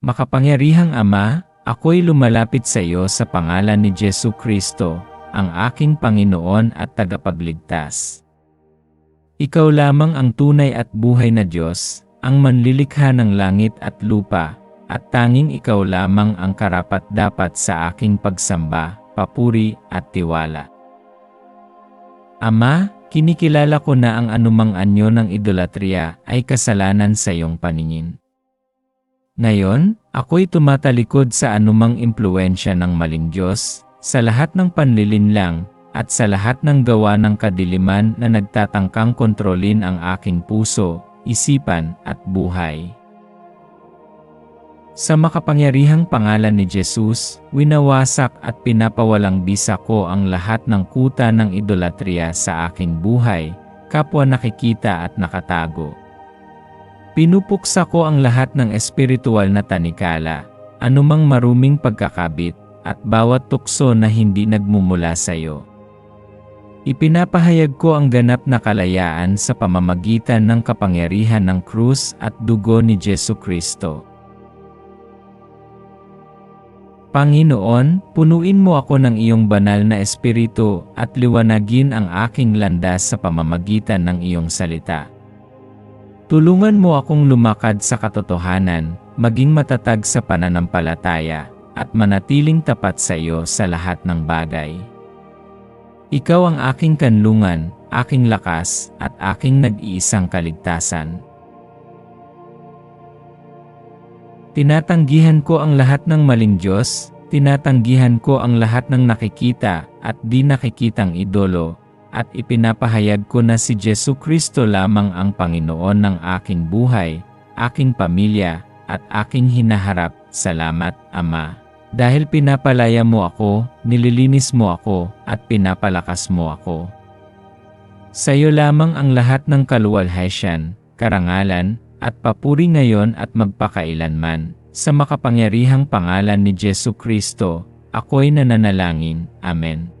Makapangyarihang Ama, ako'y lumalapit sa iyo sa pangalan ni Jesu Kristo, ang aking Panginoon at tagapagligtas. Ikaw lamang ang tunay at buhay na Diyos, ang manlilikha ng langit at lupa, at tanging ikaw lamang ang karapat-dapat sa aking pagsamba, papuri at tiwala. Ama, kinikilala ko na ang anumang anyo ng idolatria ay kasalanan sa iyong paningin. Ngayon, ako'y tumatalikod sa anumang impluensya ng maling Diyos, sa lahat ng panlilinlang, at sa lahat ng gawa ng kadiliman na nagtatangkang kontrolin ang aking puso, isipan, at buhay. Sa makapangyarihang pangalan ni Jesus, winawasak at pinapawalang bisa ko ang lahat ng kuta ng idolatria sa aking buhay, kapwa nakikita at nakatago. Pinupuksa ko ang lahat ng espiritual na tanikala, anumang maruming pagkakabit, at bawat tukso na hindi nagmumula sa iyo. Ipinapahayag ko ang ganap na kalayaan sa pamamagitan ng kapangyarihan ng krus at dugo ni Jesu Kristo. Panginoon, punuin mo ako ng iyong banal na espiritu at liwanagin ang aking landas sa pamamagitan ng iyong salita. Tulungan mo akong lumakad sa katotohanan, maging matatag sa pananampalataya, at manatiling tapat sa iyo sa lahat ng bagay. Ikaw ang aking kanlungan, aking lakas, at aking nag-iisang kaligtasan. Tinatanggihan ko ang lahat ng maling Diyos, tinatanggihan ko ang lahat ng nakikita at di nakikitang idolo, at ipinapahayag ko na si Jesu Kristo lamang ang Panginoon ng aking buhay, aking pamilya, at aking hinaharap. Salamat, Ama. Dahil pinapalaya mo ako, nililinis mo ako, at pinapalakas mo ako. Sa iyo lamang ang lahat ng kaluwalhasyan, karangalan, at papuri ngayon at magpakailanman. Sa makapangyarihang pangalan ni Jesu Kristo, ako'y nananalangin. Amen.